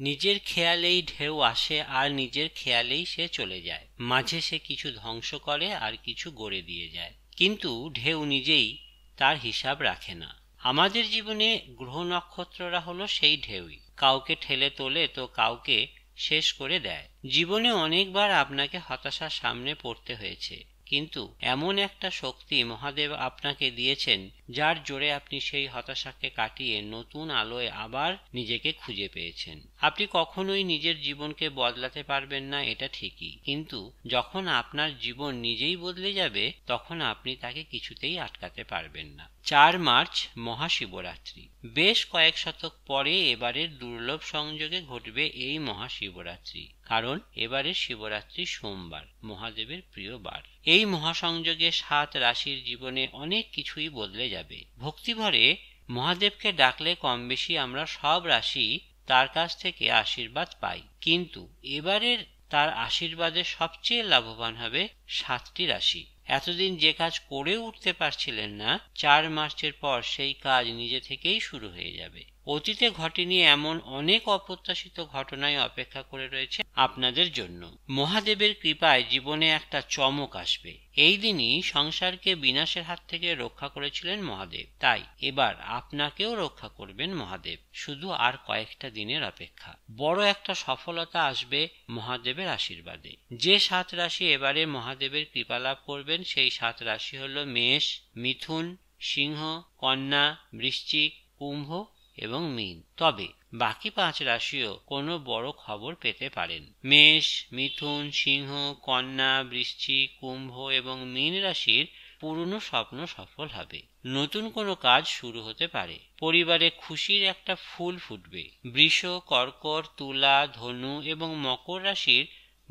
নিজের খেয়ালেই ঢেউ আসে আর নিজের খেয়ালেই সে চলে যায়। মাঝে সে কিছু ধ্বংস করে আর কিছু গড়ে দিয়ে যায়। কিন্তু ঢেউ নিজেই তার হিসাব রাখে না। আমাদের জীবনে গ্রহ নক্ষত্ররা হলো সেই ঢেউই। কাউকে ঠেলে তোলে তো কাউকে শেষ করে দেয়। জীবনে অনেকবার আপনাকে হতাশার সামনে পড়তে হয়েছে। কিন্তু এমন একটা শক্তি মহাদেব আপনাকে দিয়েছেন যার জোরে আপনি সেই হতাশাকে কাটিয়ে নতুন আলোয় আবার নিজেকে খুঁজে পেয়েছেন। আপনি কখনোই নিজের জীবনকে বদলাতে পারবেন না, এটা ঠিকই। কিন্তু যখন আপনার জীবন নিজেই বদলে যাবে, তখন আপনি তাকে কিছুতেই আটকাতে পারবেন না। চার মার্চ, মহাশিবরাত্রি। বেশ কয়েক শতক পরে এবারের দুর্লভ সংযোগে ঘটবে এই মহাশিবরাত্রি। কারণ এবারের শিবরাত্রি সোমবার, মহাদেবের প্রিয় বার। এই মহাসংযোগে সাত রাশির জীবনে অনেক কিছুই বদলে যাবে। ভক্তিভরে মহাদেবকে ডাকলে কম বেশি আমরা সব রাশি তার কাছ থেকে আশীর্বাদ পাই। কিন্তু এবারের তার আশীর্বাদে সবচেয়ে লাভবান হবে সাতটি রাশি। এতদিন যে কাজ করে উঠতে পারছিলেন না, চার মার্চের পর সেই কাজ নিজে থেকেই শুরু হয়ে যাবে। অতীতে ঘটেনি এমন অনেক অপ্রত্যাশিত ঘটনায় অপেক্ষা করে রয়েছে আপনাদের জন্য। মহাদেবের কৃপায় জীবনে একটা চমক আসবে। এই দিনই সংসারকে বিনাশের হাত থেকে রক্ষা করেছিলেন মহাদেব। তাই এবার আপনাকেও রক্ষা করবেন মহাদেব। শুধু আর কয়েকটা দিনের অপেক্ষা। বড় একটা সফলতা আসবে মহাদেবের আশীর্বাদে। যে সাত রাশি এবারে মহাদেবের কৃপা লাভ করবেন, সেই সাত রাশি হল মেষ, মিথুন, সিংহ, কন্যা, বৃশ্চিক, কুম্ভ এবং মিন। তবে বাকি পাঁচ রাশিও কোনো বড় খবর পেতে পারেন। মেষ, মিথুন, সিংহ, কন্যা বৃশ্চিক কুম্ভ এবং মীন রাশির পুরনো স্বপ্ন সফল হবে। নতুন কোনো কাজ শুরু হতে পারে। পরিবারে খুশির একটা ফুল ফুটবে। বৃষ, কর্কট, তুলা, ধনু এবং মকর রাশির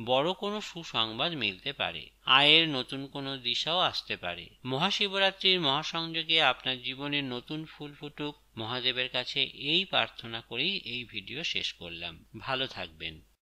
বড় কোনো সুসংবাদ মিলতে পারে। আয়ের নতুন কোনো দিশাও আসতে পারে। মহাশিবরাত্রির মহাসংযোগে আপনার জীবনের নতুন ফুল ফুটুক। মহাদেবের কাছে এই প্রার্থনা করেই এই ভিডিও শেষ করলাম। ভালো থাকবেন।